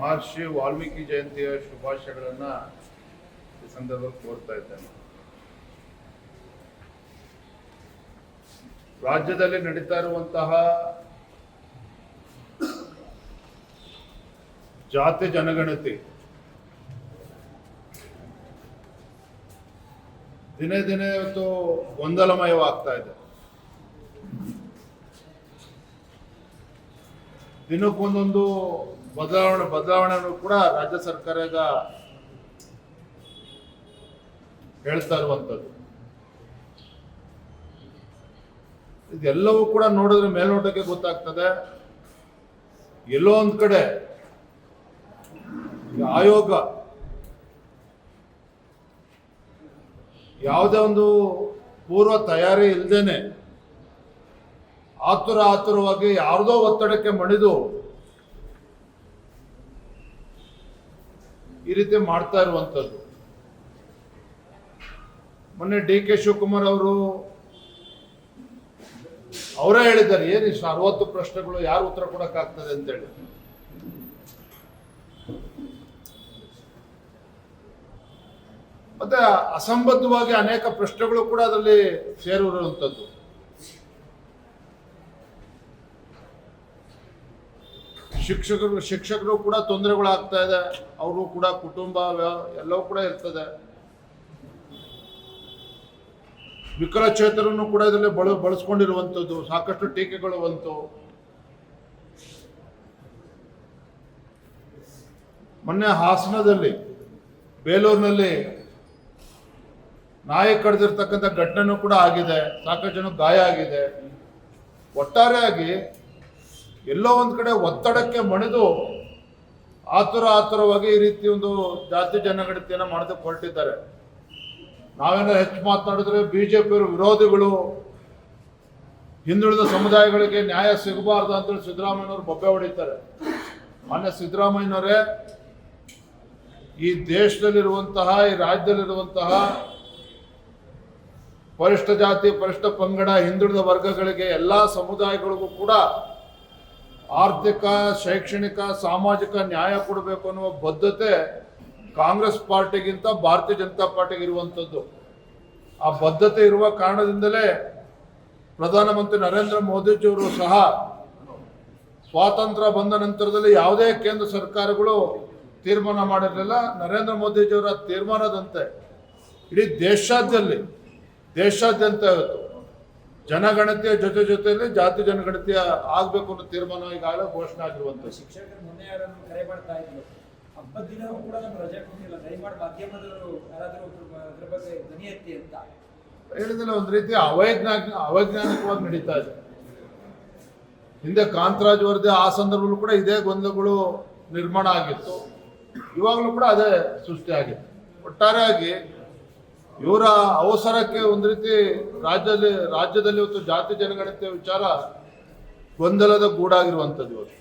ಮಹರ್ಷಿ ವಾಲ್ಮೀಕಿ ಜಯಂತಿಯ ಶುಭಾಶಯಗಳನ್ನ ಈ ಸಂದರ್ಭದಲ್ಲಿ ಕೋರ್ತಾ ಇದ್ದೇನೆ. ರಾಜ್ಯದಲ್ಲಿ ನಡೀತಾ ಇರುವಂತಹ ಜಾತಿ ಜನಗಣತಿ ದಿನೇ ದಿನೇ ಇವತ್ತು ಗೊಂದಲಮಯವಾಗ್ತಾ ಇದೆ. ದಿನಕ್ಕೊಂದೊಂದು ಬದಲಾವಣೆ ಬದಲಾವಣೆಯನ್ನು ಕೂಡ ರಾಜ್ಯ ಸರ್ಕಾರ ಈಗ ಹೇಳ್ತಾ ಇರುವಂಥದ್ದು. ಇದೆಲ್ಲವೂ ಕೂಡ ನೋಡಿದ್ರೆ ಮೇಲ್ನೋಟಕ್ಕೆ ಗೊತ್ತಾಗ್ತದೆ. ಎಲ್ಲೋ ಒಂದು ಕಡೆ ಆಯೋಗ ಯಾವುದೇ ಒಂದು ಪೂರ್ವ ತಯಾರಿ ಇಲ್ಲದೇನೆ ಆತುರ ಆತುರವಾಗಿ ಯಾರ್ದೋ ಒತ್ತಡಕ್ಕೆ ಮಣಿದು ಈ ರೀತಿ ಮಾಡ್ತಾ ಇರುವಂಥದ್ದು. ಮೊನ್ನೆ ಡಿ ಕೆ ಶಿವಕುಮಾರ್ ಅವರು ಅವರೇ ಹೇಳಿದ್ದಾರೆ, ಏನು ಇಷ್ಟು ಅರವತ್ತು ಪ್ರಶ್ನೆಗಳು, ಯಾರು ಉತ್ತರ ಕೊಡಕ್ಕಾಗ್ತದೆ ಅಂತೇಳಿ. ಮತ್ತೆ ಅಸಂಬದ್ಧವಾಗಿ ಅನೇಕ ಪ್ರಶ್ನೆಗಳು ಕೂಡ ಅದರಲ್ಲಿ ಸೇರಿರುವಂಥದ್ದು. ಶಿಕ್ಷಕರು ಶಿಕ್ಷಕರು ಕೂಡ ತೊಂದರೆಗಳಾಗ್ತಾ ಇದೆ. ಅವರು ಕೂಡ ಕುಟುಂಬ ಎಲ್ಲವೂ ಕೂಡ ಇರ್ತದೆ. ವಿಕಲಚೇತರನ್ನು ಕೂಡ ಇದರಲ್ಲಿ ಬಳ, ಬಳಸ್ಕೊಂಡಿರುವಂಥದ್ದು, ಸಾಕಷ್ಟು ಟೀಕೆಗಳು ಬಂತು. ಮೊನ್ನೆ ಹಾಸನದಲ್ಲಿ, ಬೇಲೂರಿನಲ್ಲಿ ನಾಯಿ ಕಡ್ದಿರ್ತಕ್ಕಂಥ ಘಟನೆನೂ ಕೂಡ ಆಗಿದೆ. ಸಾಕಷ್ಟು ಜನ ಗಾಯ ಆಗಿದೆ. ಒಟ್ಟಾರೆಯಾಗಿ ಎಲ್ಲೋ ಒಂದು ಕಡೆ ಒತ್ತಡಕ್ಕೆ ಮಣಿದು ಆತುರ ಆತುರವಾಗಿ ಈ ರೀತಿ ಒಂದು ಜಾತಿ ಜನಗಣತಿಯನ್ನು ಮಾಡಿದ ಹೊರಟಿದ್ದಾರೆ. ನಾವೇನೋ ಹೆಚ್ಚು ಮಾತನಾಡಿದ್ರೆ ಬಿಜೆಪಿಯವರು ವಿರೋಧಿಗಳು, ಹಿಂದುಳಿದ ಸಮುದಾಯಗಳಿಗೆ ನ್ಯಾಯ ಸಿಗಬಾರ್ದು ಅಂತೇಳಿ ಸಿದ್ದರಾಮಯ್ಯನವರು ಬೊಬ್ಬೆ ಹೊಡಿತಾರೆ. ಮಾನ್ಯ ಸಿದ್ದರಾಮಯ್ಯನವರೇ, ಈ ದೇಶದಲ್ಲಿರುವಂತಹ, ಈ ರಾಜ್ಯದಲ್ಲಿರುವಂತಹ ಪರಿಷ್ಠ ಜಾತಿ, ಪರಿಷ್ಠ ಪಂಗಡ, ಹಿಂದುಳಿದ ವರ್ಗಗಳಿಗೆ ಎಲ್ಲಾ ಸಮುದಾಯಗಳಿಗೂ ಕೂಡ ಆರ್ಥಿಕ, ಶೈಕ್ಷಣಿಕ, ಸಾಮಾಜಿಕ ನ್ಯಾಯ ಕೊಡಬೇಕು ಅನ್ನುವ ಬದ್ಧತೆ ಕಾಂಗ್ರೆಸ್ ಪಾರ್ಟಿಗಿಂತ ಭಾರತೀಯ ಜನತಾ ಪಾರ್ಟಿಗೆ ಇರುವಂಥದ್ದು. ಆ ಬದ್ಧತೆ ಇರುವ ಕಾರಣದಿಂದಲೇ ಪ್ರಧಾನಮಂತ್ರಿ ನರೇಂದ್ರ ಮೋದಿಜಿಯವರು ಸಹ ಸ್ವಾತಂತ್ರ್ಯ ಬಂದ ನಂತರದಲ್ಲಿ ಯಾವುದೇ ಕೇಂದ್ರ ಸರ್ಕಾರಗಳು ತೀರ್ಮಾನ ಮಾಡಿರಲಿಲ್ಲ. ನರೇಂದ್ರ ಮೋದಿಜಿಯವರ ತೀರ್ಮಾನದಂತೆ ಇಡೀ ದೇಶಾದ್ಯಲ್ಲಿ ದೇಶಾದ್ಯಂತ ಇವತ್ತು ಜನಗಣತಿಯ ಜೊತೆ ಜೊತೆಯಲ್ಲಿ ಜಾತಿ ಜನಗಣತಿಯ ಆಗ್ಬೇಕು ಅನ್ನೋ ತೀರ್ಮಾನ ಈಗಾಗಲೇ ಘೋಷಣೆ ಆಗಿರುವಂತ ಶಿಕ್ಷಕರು ಮೊನ್ನೆ ಯಾರನ್ನು ಕರೆ ಮಾಡ್ತಾ ಇದ್ರು. ಹಬ್ಬದ ಕೂಡ ನಮ್ಗೆ ರಜೆ ಕೊಟ್ಟಿಲ್ಲ. ದಯಮಾಡಿ ಮಾಧ್ಯಮದವರು ಯಾರಾದರೂ ಅದ್ರ ಬಗ್ಗೆ ಧ್ವನಿ ಎತ್ತಿ ಅಂತ. ಹೇಳಿದ್ರೆ ಒಂದು ರೀತಿ ಅವೈಜ್ಞಾನಿಕ ಅವೈಜ್ಞಾನಿಕವಾಗಿ ನಡೀತಾ ಇದೆ. ಹಿಂದೆ ಕಾಂತರಾಜ್ ವರದಿ ಆ ಸಂದರ್ಭದಲ್ಲೂ ಕೂಡ ಇದೇ ಗೊಂದಲಗಳು ನಿರ್ಮಾಣ ಆಗಿತ್ತು. ಇವಾಗಲೂ ಕೂಡ ಅದೇ ಸೃಷ್ಟಿ ಆಗಿದೆ. ಒಟ್ಟಾರೆಯಾಗಿ ಇವರ ಅವಸರಕ್ಕೆ ಒಂದು ರೀತಿ ರಾಜ್ಯದಲ್ಲಿ ರಾಜ್ಯದಲ್ಲಿ ಇವತ್ತು ಜಾತಿ ಜನಗಣತಿಯ ವಿಚಾರ ಗೊಂದಲದ ಗೂಡಾಗಿರುವಂಥದ್ದು ಇವತ್ತು.